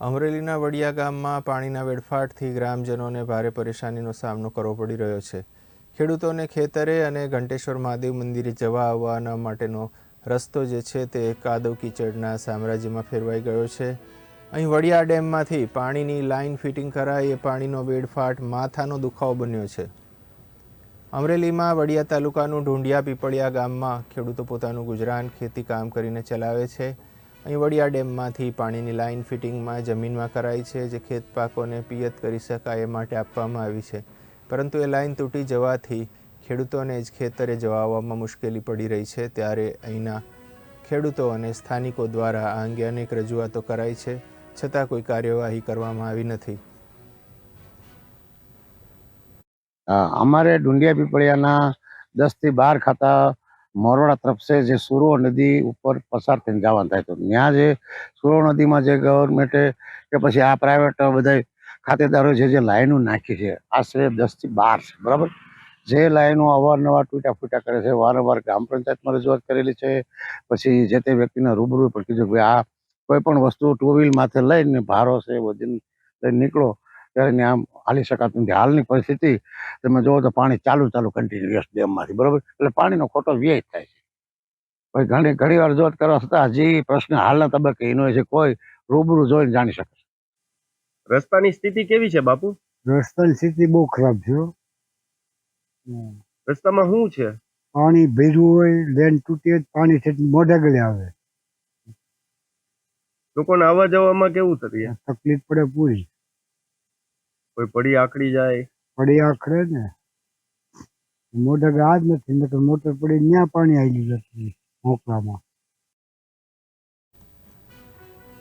અમરેલીના વડિયા ગામમાં પાણીના વેડફાટથી ગ્રામજનોને ભારે પરેશાનીનો સામનો કરવો પડી રહ્યો છે. ખેડૂતોને ખેતરે અને ઘંટેશ્વર મહાદેવ મંદિરે જવા આવવાના માટેનો રસ્તો જે છે તે કાદવ કીચડના સામ્રાજ્યમાં ફેરવાઈ ગયો છે. અહીં વડિયા ડેમમાંથી પાણીની લાઇન ફિટિંગ કરાય એ પાણીનો વેડફાટ માથાનો દુખાવો બન્યો છે. અમરેલીમાં વડિયા તાલુકાનું ઢુંડિયા પીપળિયા ગામમાં ખેડૂતો પોતાનું ગુજરાન ખેતી કામ કરીને ચલાવે છે. અહીં વડિયા ડેમમાંથી પાણીની લાઇન ફિટિંગમાં, જમીનમાં કરાઈ છે જે ખેત પાકોને પિયત કરી શકાય એ માટે આપવામાં આવી છે. પરંતુ એ લાઇન તૂટી જવાથી ખેડૂતોને જ ખેતરે જવા આવવામાં મુશ્કેલી પડી રહી છે. ત્યારે અહીંના ખેડૂતો અને સ્થાનિકો દ્વારા આ અંગે અનેક રજૂઆતો કરાઈ છે. છતાં કોઈ કાર્યવાહી કરવામાં આવી નથી. અમારે ડુંડિયા પીપળિયાના દસથી બાર ખાતા મોરવાડા તરફ છે જે સુરો નદી ઉપર પસાર થઈને જવાનું થાય તો ત્યાં જે સુરો નદીમાં જે ગવર્મેન્ટે કે પછી આ પ્રાઇવેટ બધા ખાતેદારો છે જે લાઈનો નાખી છે, આશરે દસથી બાર છે, બરાબર? જે લાઈનો અવારનવાર તૂટ્યા ફૂટ્યા કરે છે, વારંવાર ગ્રામ પંચાયતમાં રજૂઆત કરેલી છે, પછી જે તે વ્યક્તિને રૂબરૂ પણ કીધું કે આ કોઈ પણ વસ્તુ ટુ વ્હીલ માથે લઈને ભારો છે, વજન લઈને નીકળો ત્યારે ને આમ હાલી શકાતું નથી. હાલની પરિસ્થિતિ તમે જોવો તો પાણી ચાલુ ચાલુ કન્ટિન્યુઅસ ડેમમાંથી બરાબર? એટલે પાણીનો ખોટો વ્યય થાય છે. પછી ઘણી ઘણી વાર રજૂઆત કરવા છતાં હજી પ્રશ્ન હાલના તબક્કે એનો છે કોઈ રૂબરૂ જોઈને જાણી શકે રસ્તાની સ્થિતિ કેવી છે બાપુ? રસ્તાની સ્થિતિ બહુ ખરાબ છે રસ્તામાં શું છે? પાણી ભર્યું હોય લેન તૂટી જ પાણી છે મોઢા ગળે આવે. લોકોને આવવા જવામાં કેવું થતી તકલીફ પડે પૂરી. કોઈ પડી આકડી જાય? પડી આખરે ને. મોટર આજ નથી, નકર મોટર પડી ત્યાં પાણી આવી જતું મોકલામાં